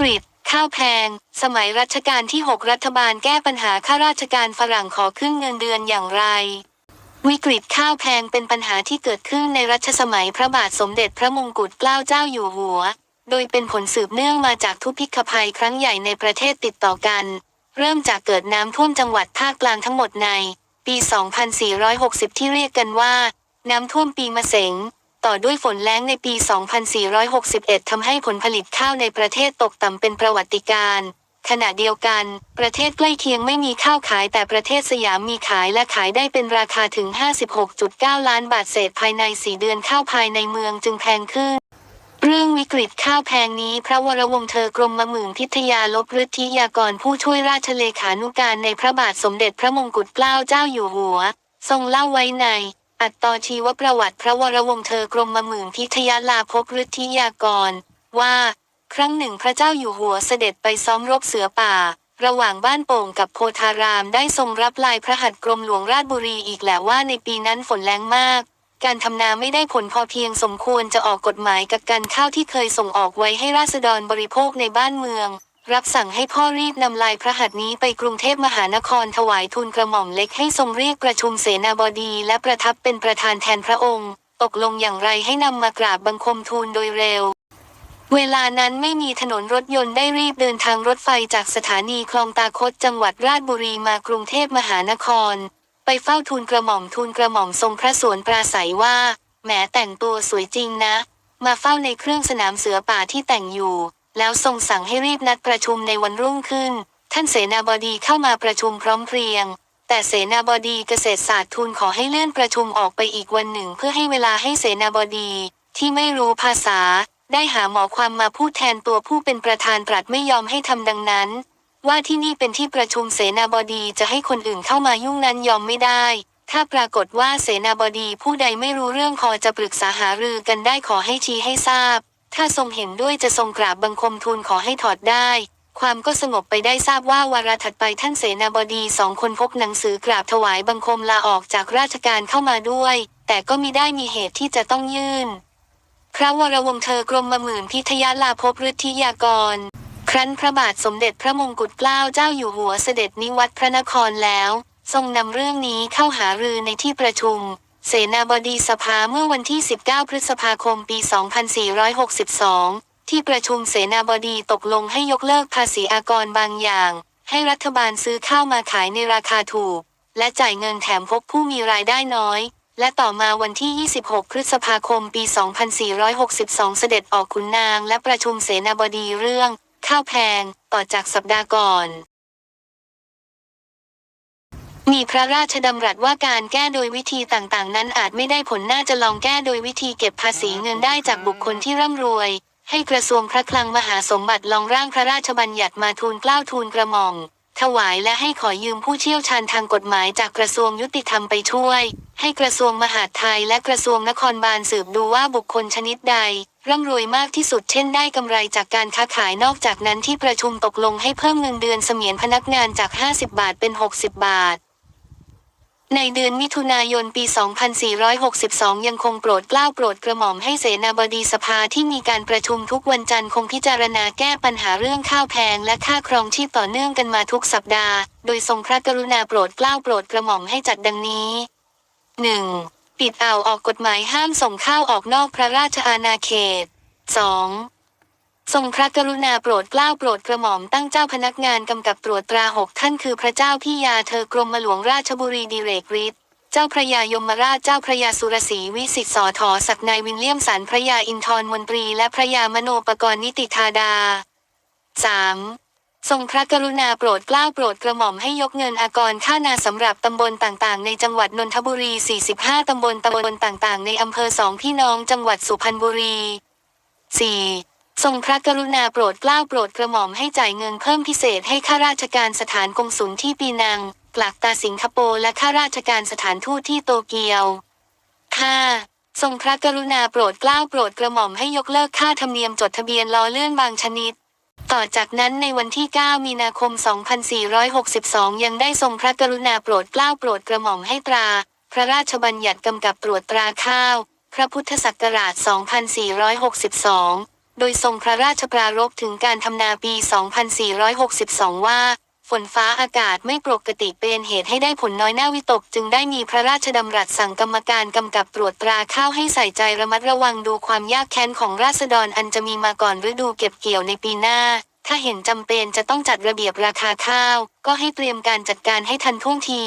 กฤต ข้าวแพง สมัยรัชกาลที่ 6 รัฐบาลแก้ปัญหาข้าราชการฝรั่งขอขึ้นเงินเดือนอย่างไร วิกฤตข้าวแพงเป็นปัญหาที่เกิดขึ้นในรัชสมัยพระบาทสมเด็จพระมงกุฎเกล้าเจ้าอยู่หัว โดยเป็นผลสืบเนื่องมาจากทุพพิกภัยครั้งใหญ่ในประเทศติดต่อกัน เริ่มจากเกิดน้ำท่วมจังหวัดภาคกลางทั้งหมดใน ปี 2460 ที่เรียกกันว่า น้ำท่วมปีมะเสง ต่อด้วยฝนแล้งในปี 2461 ทำให้ผลผลิตข้าวในประเทศตกต่ำเป็นประวัติการณ์ขณะเดียวกัน ประเทศใกล้เคียงไม่มีข้าวขายแต่ประเทศสยามมีขายและขายได้เป็นราคาถึง 56.9 ล้านบาทเศษภายใน 4 เดือนข้าวภายในเมืองจึงแพงขึ้น เรื่องวิกฤตข้าวแพงนี้พระวรวงศ์เธอกรมมหมื่นพิทยาลบฤทธิยากรผู้ช่วยราชเลขานุการในพระบาทสมเด็จพระมงกุฎเกล้าเจ้าอยู่หัว ทรงเล่าไว้ใน อัตตชีวประวัติพระวรวงศ์เธอกรมมหมื่นพิทยาลาภฤทธิยากร ว่า ครั้งหนึ่งพระเจ้าอยู่หัวเสด็จไปซ้อมรบเสือป่า ระหว่างบ้านโป่งกับโพธารามได้ทรงรับลายพระหัตถ์กรมหลวงราชบุรีอีกแหละว่าในปีนั้นฝนแรงมาก การทำนาไม่ได้ผลพอเพียงสมควรจะออกกฎหมายกับการข้าวที่เคยส่งออกไว้ให้ราษฎรบริโภคในบ้านเมือง รับสั่งให้พ่อรีบนำลายพระหัตถ์นี้ไปกรุงเทพมหานครถวายทูลกระหม่อมเล็กให้ทรงเรียกประชุมเสนาบดีและประทับเป็นประธานแทนพระองค์ ตกลงอย่างไรให้นำมากราบบังคมทูลโดยเร็ว เวลานั้นไม่มีถนนรถยนต์ได้รีบเดินทางรถไฟจากสถานีคลองตาคดจังหวัดราชบุรีมากรุงเทพมหานคร ไปเฝ้าทูลกระหม่อมทูลกระหม่อมทรงพระสวนปราศัยว่าแหมแต่งตัวสวยจริงนะ มาเฝ้าในเครื่องสนามเสือป่าที่แต่งอยู่ แล้วทรงสั่งให้รีบนัดประชุมในวันรุ่งขึ้น ท่านเสนาบดีเข้ามาประชุมพร้อมเพรียง แต่เสนาบดีเกษตรศาสตร์ทูลขอให้เลื่อนประชุมออกไปอีกวันหนึ่ง เพื่อให้เวลาให้เสนาบดี ที่ไม่รู้ภาษา ได้หาหมอความมาพูดแทนตัวผู้เป็นประธานตรัสไม่ยอมให้ทำดังนั้น ว่าที่นี่เป็นที่ประชุมเสนาบดีจะให้คนอื่นเข้ามายุ่งนั้นยอมไม่ได้ถ้าปรากฏว่าเสนาบดีผู้ใดไม่รู้เรื่องพอจะปรึกษาหารือกันได้ขอให้ชี้ให้ทราบ ถ้าทรงเห็นด้วยจะทรงกราบบังคมทูลขอให้ถอดได้ ความก็สงบไปได้ทราบว่าวาระถัดไปท่านเสนาบดีสองคนพกหนังสือกราบถวายบังคมลาออกจากราชการเข้ามาด้วย แต่ก็มิได้มีเหตุที่จะต้องยื่น พระวรวงศ์เธอกรมมหมื่นพิทยาลาภฤทธิยากร ครั้นพระบาทสมเด็จพระมงกุฎเกล้าเจ้าอยู่หัวเสด็จนิวัตพระนครแล้ว ทรงนำเรื่องนี้เข้าหารือในที่ประชุม เสนาบดีสภาเมื่อวันที่ 19 พฤษภาคม ปี 2462 ที่ประชุมเสนาบดีตกลงให้ยกเลิกภาษีอากรบางอย่าง ให้รัฐบาลซื้อข้าวมาขายในราคาถูก และจ่ายเงินแถมพกผู้มีรายได้น้อย และต่อมาวันที่ 26 พฤษภาคม ปี 2462 เสด็จออกขุนนางและประชุมเสนาบดีเรื่อง ข้าวแพงต่อจากสัปดาห์ก่อน มีพระราชดำรัสว่าการแก้โดยวิธีต่างๆ นั้นอาจไม่ได้ผลน่าจะลองแก้โดยวิธีเก็บภาษีเงินได้จากบุคคลที่ร่ำรวย ให้กระทรวงพระคลังมหาสมบัติลองร่างพระราชบัญญัติมาทูลเกล้าทูลกระหม่อมถวายและให้ขอยืมผู้เชี่ยวชาญทางกฎหมายจากกระทรวงยุติธรรมไปช่วย ให้กระทรวงมหาดไทยและกระทรวงนครบาลสืบดูว่าบุคคลชนิดใด ร่ำรวยมากที่สุดเช่นได้กำไรจากการค้าขายนอกจากนั้นที่ประชุมตกลงให้เพิ่มเงินเดือนเสมียนพนักงานจาก 50 บาทเป็น 60 บาท ในเดือนมิถุนายนปี 2462 ยังคงโปรดเกล้าโปรดกระหม่อมให้เสนาบดีสภาที่มีการประชุมทุกวันจันทร์คงพิจารณาแก้ปัญหาเรื่องข้าวแพงและค่าครองชีพต่อเนื่องกันมาทุกสัปดาห์ โดยทรงพระกรุณาโปรดเกล้าโปรดกระหม่อมให้จัดดังนี้ 1. ปิดอ่าวออกกฎหมายห้ามส่งข้าวออกนอกพระราชอาณาเขต 2. ทรงพระกรุณาโปรดเกล้าโปรดกระหม่อมตั้งเจ้าพนักงานกำกับตรวจตราหกท่านคือพระเจ้าพี่ยาเธอกรมหลวงราชบุรีดิเรกฤทธิ์เจ้าพระยายมราชเจ้าพระยาสุรศรีวิสิตสอทอศักนายวินเลียมสันพระยาอินทร์มนตรี และพระยามโนปกรณ์นิติธาดา 3. ทรงพระกรุณาโปรดเกล้าโปรดกระหม่อมให้ยกเงินอากรค่านาสำหรับตำบลต่างๆ ในจังหวัดนนทบุรี 45 ตำบลตำบลต่างๆ ในอำเภอสองพี่น้องจังหวัดสุพรรณบุรี 4. ทรงพระกรุณาโปรดเกล้าโปรดกระหม่อมให้จ่ายเงินเพิ่มพิเศษให้ข้าราชการสถานกงสุลที่ปีนัง กลักตาสิงคโปร์และข้าราชการสถานทูตที่โตเกียว 5. ทรงพระกรุณาโปรดเกล้าโปรดกระหม่อมให้ยกเลิกค่าธรรมเนียมจดทะเบียนล้อเลื่อนบางชนิด ต่อจากนั้นในวันที่ 9 มีนาคม 2462 ยังได้ทรงพระกรุณาโปรดเกล้าโปรดกระหม่อมให้ตรา พระราชบัญญัติกำกับตรวจตราข้าว พระพุทธศักราช 2462 โดยทรงพระราชปรารภถึงการทำนาปี 2462 ว่า ฝนฟ้าอากาศไม่ปกติเป็นเหตุให้ได้ผลน้อยหน้าวิตก จึงได้มีพระราชดำรัสสั่งกรรมการกำกับตรวจตราข้าวให้ใส่ใจระมัดระวังดูความยากแค้นของราษฎรอันจะมีมาก่อนฤดูเก็บเกี่ยวในปีหน้า ถ้าเห็นจำเป็นจะต้องจัดระเบียบราคาข้าว ก็ให้เตรียมการจัดการให้ทันท่วงที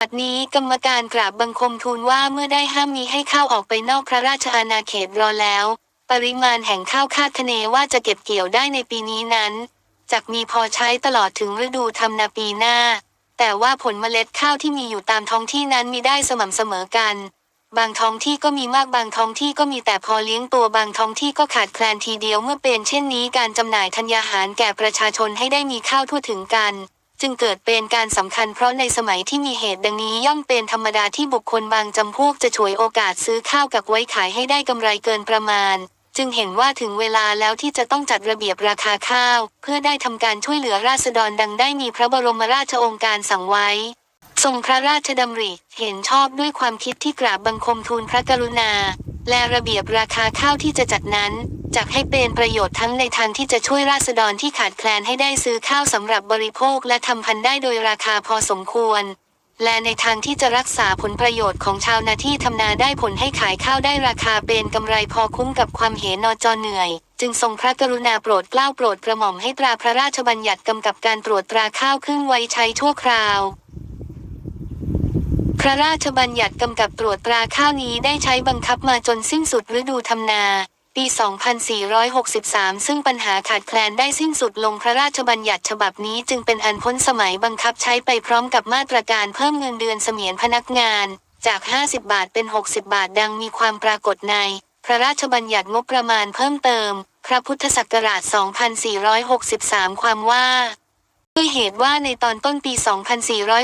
บัดนี้กรรมการกราบบังคมทูลว่าเมื่อได้ห้ามมีให้ข้าวออกไปนอกพระราชอาณาเขตรอแล้ว ปริมาณแห่งข้าวคาดคะเนว่าจะเก็บเกี่ยวได้ในปีนี้นั้นจะมีพอใช้ตลอดถึงฤดูทำนาปีหน้า แต่ว่าผลเมล็ดข้าวที่มีอยู่ตามท้องที่นั้นมีได้สม่ำเสมอกัน บางท้องที่ก็มีมากบางท้องที่ก็มีแต่พอเลี้ยงตัวบางท้องที่ก็ขาดแคลนทีเดียวเมื่อเป็นเช่นนี้การจำหน่ายธัญญาหารแก่ประชาชนให้ได้มีข้าวทั่วถึงกัน จึงเกิดเป็นการสำคัญเพราะในสมัยที่มีเหตุดังนี้ย่อมเป็นธรรมดาที่บุคคลบางจำพวกจะฉวยโอกาสซื้อข้าวกักไว้ขายให้ได้กำไรเกินประมาณ จึงเห็นว่าถึงเวลาแล้วที่จะต้องจัดระเบียบราคาข้าว เพื่อได้ทำการช่วยเหลือราษฎรดังได้มีพระบรมราชโองการสั่งไว้ทรงพระราชดำริเห็นชอบด้วยความคิดที่กราบบังคมทูลพระกรุณา และระเบียบราคาข้าวที่จะจัดนั้นจักให้เป็นประโยชน์ทั้งในทางที่จะช่วยราษฎรที่ขาดแคลนให้ได้ซื้อข้าวสำหรับบริโภคและทำพันธุ์ได้โดยราคาพอสมควร และในทางที่จะรักษาผลประโยชน์ของชาวนาที่ทำนาได้ผลให้ขายข้าวได้ราคาเป็นกำไรพอคุ้มกับความเหนอจอเหนื่อย จึงทรงพระกรุณาโปรดเกล้าโปรดกระหม่อมให้ตราพระราชบัญญัติกำกับการตรวจตราข้าวขึ้นไว้ใช้ชั่วคราว พระราชบัญญัติกำกับตรวจตราข้าวนี้ได้ใช้บังคับมาจนสิ้นสุดฤดูทำนา ปี 2463 ซึ่งปัญหาขาดแคลนได้สิ้นสุดลงพระราชบัญญัติฉบับนี้จึงเป็นอันพ้นสมัยบังคับใช้ไปพร้อมกับมาตรการเพิ่มเงินเดือนเสมียนพนักงาน จาก 50 บาทเป็น 60 บาทดังมีความปรากฏใน พระราชบัญญัติงบประมาณเพิ่มเติม พระพุทธศักราช 2463 ความว่าด้วยเหตุว่าในตอนต้นปี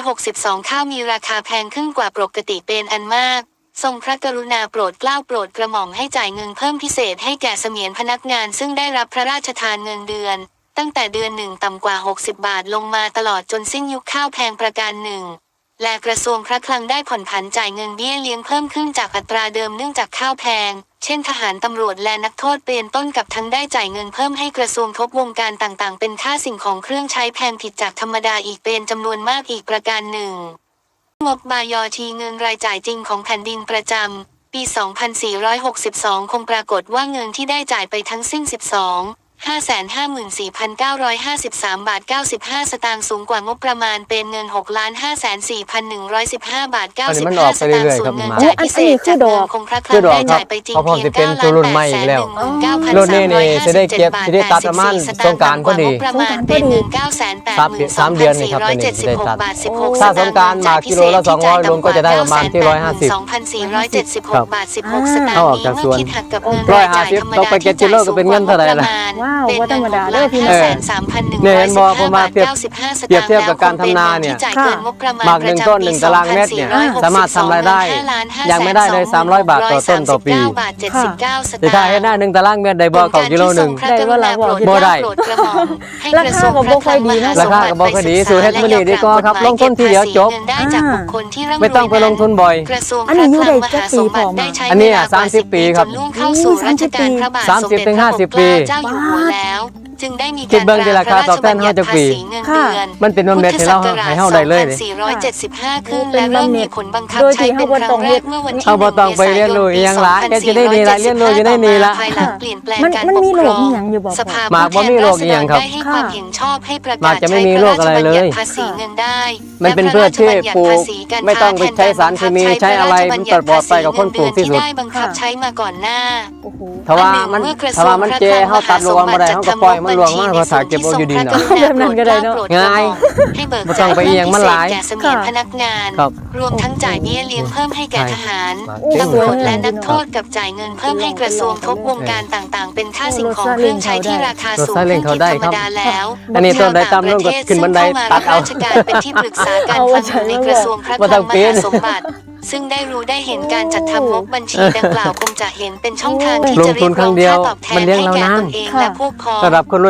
2462 ข้าวมีราคาแพงขึ้นกว่าปกติเป็นอันมาก ทรงพระกรุณาโปรดเกล้าโปรดกระหม่อมให้จ่ายเงินเพิ่มพิเศษให้แก่เสมียนพนักงานซึ่งได้รับพระราชทานเงินเดือน ตั้งแต่เดือนหนึ่งต่ำกว่า 60 บาทลงมาตลอดจนสิ้นยุคข้าวแพงประการหนึ่งและกระทรวงพระคลังได้ผ่อนผันจ่ายเงินเบี้ยเลี้ยงเพิ่มขึ้นจากอัตราเดิมเนื่องจากข้าวแพง เช่นทหารตำรวจและนักโทษเป็นต้นกับทั้งได้จ่ายเงินเพิ่มให้กระทรวงทบวงการต่างๆ เป็นค่าสิ่งของเครื่องใช้แพงผิดจากธรรมดาอีกเป็นจำนวนมากอีกประการหนึ่ง งบบายอทีเงินรายจ่ายจริงของแผ่นดินประจำ ปี 2462 คงปรากฏว่าเงินที่ได้จ่ายไปทั้งสิ้น 12 554,953 บาท 95 สตางค์สูงกว่างบประมาณเป็นเงิน6 54,115 บาทอันนี้มัน95ออกสไปตางเรื่ค์อยๆส่วนครับเงินมาจ่ายพิเศษจากเงินคงพระคลัคืงอดอกได้ครับจ่ายไปจริงเพราะเพียงจะเป็น9ตัวรุ่นใหม่อีกแล้ว8รุ่นนี้นี่จะได้เก็บจะได้ตัดประมาณสงกรานต์พอดีประมาณเป็นเงิน9 8 2สามเดือนนี่ครับตัวนี้จะได้ตัด476บาท16ถ้าสงกรานต์มากิโลละ200รวมก็จะได้ประมาณที่150 2,476บาท 16 สตางเอาค์ออกจากนี้สวนเมื่อคิดหักกับเงินร้อยรายจ่ายห้าสิบธรรมต้องดาไปเก็บกิโลก็เป็นเงินเท่าไหร่ล่ะว้าวเป็นว่าธรรมดาเงิเด้อพี่นน้หองกล้านห้าแสนสามพันหนึ่งเนี่ยร้อยเห็นสิบ่บผมห้ามาบาทเทียบเก้าสิบห้าสเปรียบตางค์เทียบกับการทำนาเนี่ยที่จ่ายเกินงบประมาณหมากหนึ่งต้นหนึ่งตารางเมตรเนี่ยสามารถทำรายได้ยังไม่ได้เลย300บาทต่อต้นต่อปีบาทเจ็ดสิบเก้าสสิตางค่าค์เฮ็ดหน้าหนึ่งตารางเมตรได้บ่เขากิโลหนึ่งได้ว่าละบ่บ่ได้ราคาก็บ่ค่อยดีนะราคาก็บ่ค่อยดีสู่เฮ็ดมื้อนี้ดีกว่าครับลงทุนทีเดียวจบได้จากบุคคลที่ร่ำรวยไม่ต้องไปลงทุนบ่อยกระทรวงอันนี้อยู่ได้พระคลังจักปีพอมาได้ใช้อันนี้อะเวลากว่า30 ปีครับจนล่วงเข้าสู่รัชกาลพระบาทสามสิบถึงห้าสิบปีเจ้าอยู่หัวแล้ว จึงได้มีคิกาดรเบิ่งที่ราคาตอบแทนให้จักปีเงินเดือนมันเป็นบำเหน็จให้เราให้เฮาได้เลยนี่2475ขึ้นและเริ่มมีผลบังคับใช้เป็นครั้งแรกเมื่อวันที่เฮาบ่ต้องไปเรียนรู้อีหยังหลายแค่สิได้นี่ล่ะเรียนรู้อยู่ในนี่ล่ะภายหลังเปลี่ยนแปลงมันการมันปกมีคโรรคองอีหยังอยู่บ่สพ่อภาหมากบ่มีโรคอีหยังครับได้ให้ความเห็นชอบให้ประหมากกาศจะไม่ใช้มีพโรระคราอะชไรบัญเลญัยติภาษีเงินได้มันเป็นพืชที่ปลูกไม่ต้องไปใช้สารเคมีใช้อะไรมันปลอดภัยกับคนปลูกที่สุดได้บังคับใช้มาก่อนหน้าโอ้โหถ้าว่ามันถ้าว่ามันเจเฮาตัดรวงบ่ได้เฮาก็ปล่อยมันรวงมาเขาถ่ายเก็บเอาอยู่ดีเนาะแบบนั้นก็ได้เนาะง่ายให้เบิกบ่ต้องไปเอียงมันหลายแก่เสมียนพนักงาน ครับรวมทั้งจ่ายเบี้ยเลี้ยงเพิ่มให้แก่ทหารครับตำรวจและนักโทษกับจ่ายเงินเพิ่มให้กระทรวงทบวงการต่างๆ เป็นค่าสิ่งของเครื่องใช้ที่ราคาสูงขึ้นผิดธรรมดาแล้วอันนี้ต้นใดตามลงก็ขึ้นบันไดตัดเอาราชการเป็นที่ปรึกษาการคลังอยู่ในกระทรวงพระคบ่ต้ ซึ่งได้รู้ได้เห็นการจัดทำงบบัญชีดังกล่าวคงจะเห็นเป็นช่องทางที่จะเรียกรองค่าตอบแทนให้แก่ตนเองและพวกพ้อง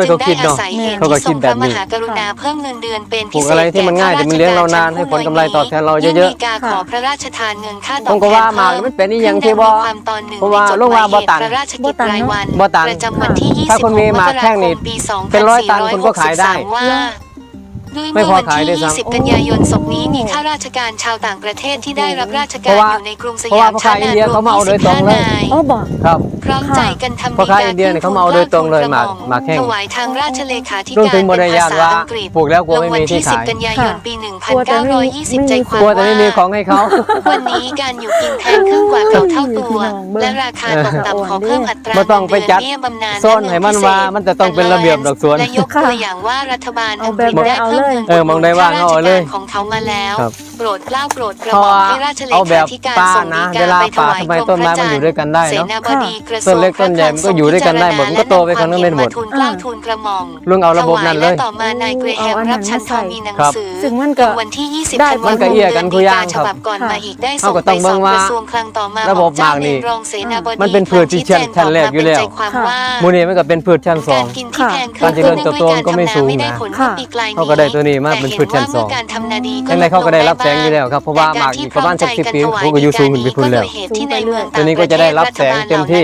จึงได้อาศัยเหตุที่ทรงพระมหากรุณาเพิ่มเงินเดือนเป็นพิเศษแก่ข้าราชการชั้นกำไรตอบแทนเราเยื่นมีการขอพระราชทานเงินค่าตอบแทนเพิ่มขึ้นได้ความตอนหนึ่งในจดหมายเหตุพระราชกิจรายวันประจำวันที่20มกราคมปี 2463ว่า ด้วยเมื่อวันที่20 กันยายนศกนี้มีข้าราชการชาวต่างประเทศที่ได้รับราชการอยู่ในกรุงสเพราะยาว่ามพ่อค้าช้าอินนานเดียรวเขามมาเอาโดยตรง25เลย นายอ๋อบอก ครับ พร้อมใจกันทำพ่อค้าอินเดียเนี่ยเขามาเอาโดยตรงเลยหมากหมแห้งถวายทางราชเลขาธิรวมการถึงบรายานว่าปลูกแล้วกลัวไม่มีที่ขาย ลงวันที่ 10 กันยายนปี1920 ใจความกลัวแต่ไม่มีของให้เขา วันนี้การอยู่กินแพงขึ้นกว่าเก่าเท่าตัว และราคาตกต่ำขอเพิ่มอัตราบ่งไปจัดือนเบี้ยบำนาญซ่อนให้มันว่ามันจะต้องเป็นระเบียบดอกสวนและยกตัวอย่างว่ารัฐบาลอังกฤษได้เพิ่มเลยเออมองได้ว่างเอาเลยของเขามาแล้วโปรดเล่าโปรดกระหม่อมให้ราชเลขาธิการส่งดีกาไปถวายกรมพระจันทร์เสนาบดีกระทรวงพระคลังก็อยู่ด้วยกันได้หมดก็โตไปกันก็เป็นหมดทูลเกล้าทูลกระหม่อมเรื่องเอาระบบนั้นเลยต่อมานายเกรแฮมรับชั้นทองมีหนังสือซึ่งมันก็วันที่ 20ธันวาคมเดือนกุมภาฉบับก่อนมาอีกได้ส่งไปสองกระทรวงคลังต่อมาระบบมากนี่มันเป็นเผืดที่ชั้นแรกอยู่แล้วมูนี่มันก็เป็นเผืดชั้นสองการกินที่แพงขึ้นก็ไม่สูงนะเขลก็ได้ตัวนี้มากเป็นพืชชั้นสองยังในเขาก็ได้รับแสงอยู่แล้วครับเพราะว่าหมากอยู่ประมาณสักสิบปีผมก็อยู่สูงขึ้นไปพุ่นแล้วตัวนี้ก็จะได้รับแสงเต็มที่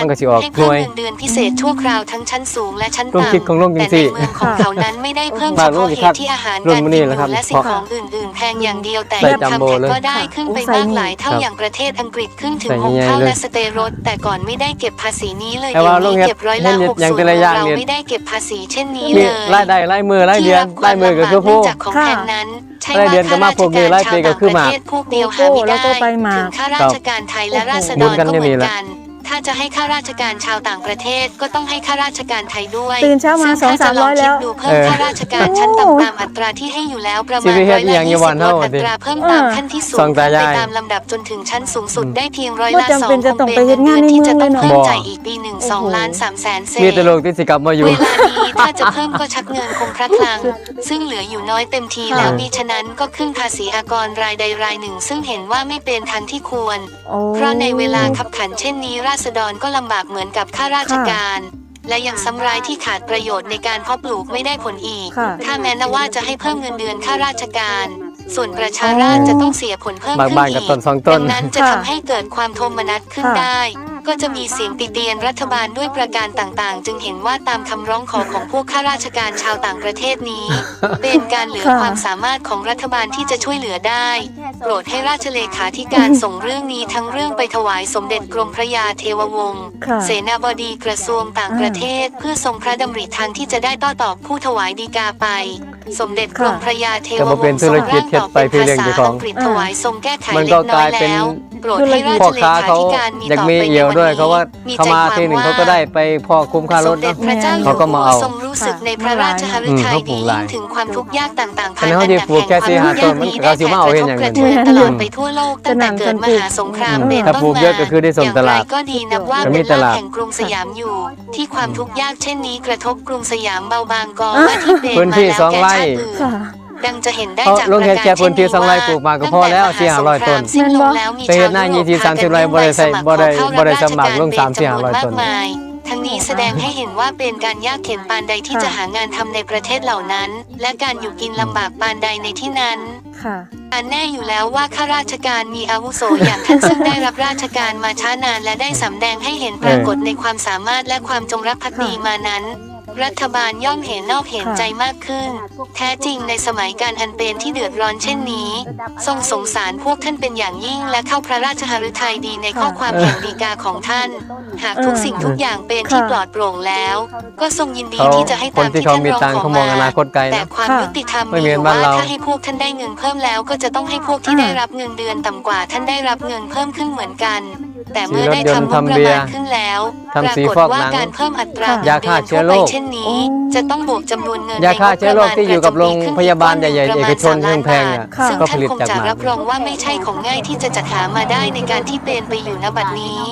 มันก็สิออกหน่วยเดือนพิเศษทั่คราวทั้งชั้นสูงและชั้นต่ำคิดของร่งจริงสิของเขานั้นไม่ได้เพิ่มเฉพาะที่อาหารรกิและสิ่งของอื่นๆแพงอย่างเดียวแต่ทำแพ็ก็ได้ขึ้นไปมากหลายเท่าอย่างประเทศอังกฤษขึ้นถึงหกเท่าและสเตโรดแต่ก่อนไม่ได้เก็บภาษีนี้เลยเดี๋ยวนี้เก็บร้อยละหกสิบเราไม่ได้เก็บภาษีเช่นนี้เลยรายได้รายมือรายเดือนรมือก็คือผู้จากของแทนนั้นใช้เดือนก็มาพวกมือไล่ปีก็คือมาพวกเดียวหาไม่ได้ถึงข้าราชการไทยและราษฎรก็เหมือนกัน ถ้าจะให้ข้าราชการชาวต่างประเทศก็ต้องให้ข้าราชการไทยด้วยตื่นเช้ามาสองสามร้อยแล้วดูเพิ่มข้าราชการชั้นต่ำตามอัตราที่ให้อยู่แล้วประมาณร้อยละยี่สิบลดอัตราเพิ่มตามขั้นที่สูงไปตามลำดับจนถึงชั้นสูงสุดได้เพียงร้อยละสองคงเป็นเงินที่จะต้องเพิ่มจ่ายอีกปีหนึ่งสองล้านสามแสนเศษมีตลกที่สิกับมาอยู่เวลานี้ถ้าจะเพิ่มก็ชักเงินคงพระคลัง ซึ่งเหลืออยู่น้อยเต็มทีแล้วมิฉะนั้นก็ขึ้นภาษีอากรรายใดรายหนึ่ง ซึ่งเห็นว่าไม่เป็นทางที่ควร เพราะในเวลาขับขันเช่นนี้ราราษฎรก็ลำบากเหมือนกับข้าราชการ และยังซ้ำร้ายที่ขาดประโยชน์ในการเพาะปลูกไม่ได้ผลอีก ถ้าแม้นว่าจะให้เพิ่มเงินเดือนข้าราชการ ส่วนประชาราษจะต้องเสียผลเพิ่มขึ้นอีกดังนั้นจะทำให้เกิดความโทมนัสขึ้นได้ ก็จะมีเสียงติเตียนรัฐบาลด้วยประการต่างๆ จึงเห็นว่าตามคำร้องขอของพวกข้าราชการชาวต่างประเทศนี้ เป็นการเหลือความสามารถของรัฐบาลที่จะช่วยเหลือได้ โปรดให้ราชเลขาธิการส่งเรื่องนี้ทั้งเรื่องไปถวายสมเด็จกรมพระยาเทววงศ์เสนาบดีกระทรวงต่างประเทศ เพื่อทรงพระดำริทางที่จะได้ต้อตอบผู้ถวายดีกาไป สมเด็จกรมพระยาเทววงศ์ทรงร่างตอบเป็นภาษาอังกฤษถวายทรงแก้ไขเล็กน้อยแล้วโปรดให้ราชเลขาธิการมีต่อไปในด้วยเขาว่าเขามาทีหนึ่งเขาก็ได้ไปพอคุ้มค่ารถเนาะเขาก็มาเอาทรงรู้สึกในพระราชหฤทัยนี้ถึงความทุกข์ยากต่างๆภายในแต่แห่งความยากนี้ได้แผ่กรทบกระเทือนตลอดไปทั่วโลกตั้งแต่เกิดมหาสงครามเป็นต้นมาอย่างไรก็ดีนับว่าเป็นลาภแห่งกรุงสยามอยู่ ที่ความทุกข์ยากเช่นนี้กระทบกรุงสยามเบาบางกอมาที่เป็นมาแล้วแก่ชาติอื่น ดังจะเห็นได้จากลงแขกแก่พื้นที่สองไร่ปลูกมาก็พอแล้วสี่ห้าร้อยต้นสิ้นลงแล้วมีชาวหน้ายี่สิสามสิบไร่บริษัทบริบริสมัครลงสามสี่ห้าร้อยต้นทั้งนี้แสดงให้เห็นว่าเป็นการยากเข็นปานใดที่จะหางานทำในประเทศเหล่านั้น และการอยู่กินลำบากปานใดในที่นั้นค่ะการแน่อยู่แล้วว่าข้าราชการมีอาวุโสอย่างท่านซึ่งได้รับราชการมาช้านานและได้สำแดงให้เห็นปรากฏในความสามารถและความจงรักภักดีมานั้น รัฐบาลย่อมเห็นนอกเห็นใจมากขึ้น แท้จริงในสมัยการอันเป็นที่เดือดร้อนเช่นนี้ ทรงสงสารพวกท่านเป็นอย่างยิ่งและเข้าพระราชหฤทัยดีในข้อความแห่งดีกาของท่าน หากทุกสิ่งทุกอย่างเป็นที่ปลอดโปร่งแล้ว ก็ทรงยินดีที่จะให้ตามที่ท่านร้องของมาแต่ความยุติธรรมมีว่าถ้าให้พวกท่านได้เงินเพิ่มแล้ว ก็จะต้องให้พวกที่ได้รับเงินเดือนต่ำกว่าท่านได้รับเงินเพิ่มขึ้นเหมือนกัน แต่เมื่อได้ทำงบประมาณขึ้นแล้ว ทำสีฟอกหนังการเพิ่มอัตราเงินเดือนทั่ไปเช่นนี้ จะต้องบวกจำนวนเงินยาฆ่าเชื้อโรคที่อยู่กับโรงพยาบาลใหญ่ๆเอกชนแพงๆเนี่ยก็ผลิตจากมันรับรองว่าไม่ใช่ของง่ายที่จะจัดหามาได้ในการที่เป็นไปอยู่ณบัดนี้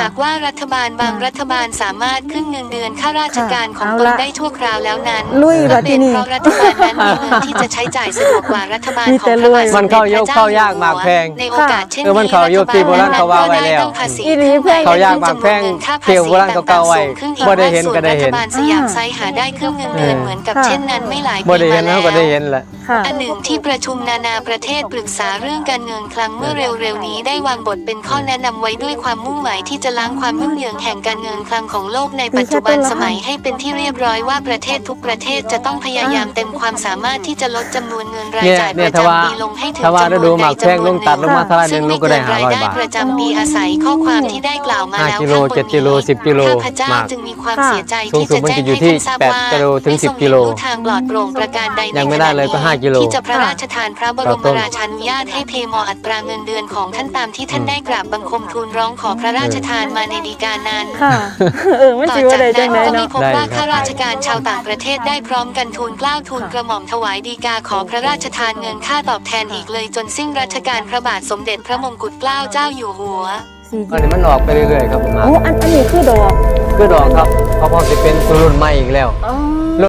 หากว่ารัฐบาลบางค่ะรัฐบาลสามารถขึ้นเงินเดือนข้าราชการของค่ะตนเอาละได้ชั่วคราวแล้วนั้นลุยก็บัดทีเป็นนี้เพราะรัฐบาลนั้นมีเงินที่จะใช้จ่ายสะดวกกว่ารัฐบาลมีขอแต่งพระบาทรวยสมัมนเด็จเข้าพยระกเจ้าเข้าอยู่ยากหมากหัวแพงในโอกาสเช่นเออมันนี้เข้ายุคที่โบราณเขาว่าไว้แล้วต้องภาษีอีหลีแพงเขายากหมากแพงเที่ยวโบราณเก่าๆไว้บ่ได้เห็นก็ได้เห็นรัฐบาลสยามไซหาได้ครึ่งเงินเดือนเหมือนกับค่ะเช่นนั้นไม่หลายปีบ่ได้เห็มานแล้เขาวก็ได้เห็นแหละค่ะอันหนึ่งที่ประชุมนานาประเทศปรึกษาเรื่องการเงินคลังเมื่อเร็วๆนี้ได้วางบทเป็นข้อแนะนำไว้ด้วยความมุ่งหมายที่จะล้างความยุ่งเหยิงแห่งการเงินคลังของโลกในปัจจุบันสมัยให้เป็นที่เรียบร้อยว่าประเทศทุกประเทศจะต้องพยายามเต็มความสามารถที่จะลดจำนวนเงินรายเนี่ยจ่ายเนี่ปยระถ้าว่าจำปีลงให้ถึงถ้าว่าจำนฤดูวนหใดมากแพงจำนลวนงหตันึ่ดงลงมาเท่าไหร่ซึ่งเดือนไม่ลูกก็เกิได้นห้ารายร้อยได้บาทประจำปีอาศัยข้อความที่ได้กล่าวมาห้าแล้วกิโลข้างบนเจ็ดกิโลนี้สิบกิโลข้าพเจ้าหมากจึงมีความค่ะเสียใจสูงที่สุดจะมันแจ้จะงอยู่ให้ที่ท่านทราบแปดว่ากิโลถึงไม่สิบทรงกิโลเห็นรู้ทางปลอดโปร่งประการใดในยังไม่ได้เลยก็ขณะนี้ห้ากิโลที่จะพระราชทานพระบรมราชานุญาตให้เพมออัตราเงินเดือนของท่านตามที่ท่านได้กราบบังคมทูลร้องขอพระราชทานมาในดีกานั้นค่ะ เออมันต่อสิว่าจากได้จันั้งนไดก็มีเนาะพบว่าได้ครับข้าราชการชาวต่างประเทศได้พร้อมกันทูลเกล้าทูลกระหม่อมถวายดีกาขอพระราชทานเงินค่าตอบแทนอีกเลยจนสิ้นรัชกาลพระบาทสมเด็จพระมงกุฎเกล้าเจ้าอยู่หัว สี่อันนี้มันออกไปเรื่อยๆครับผมมาโอ้อันอันนี้คือดอก คือดอกครับเขาพอจะเป็นตัวรุ่นใหม่อีกแล้ว อ๋อ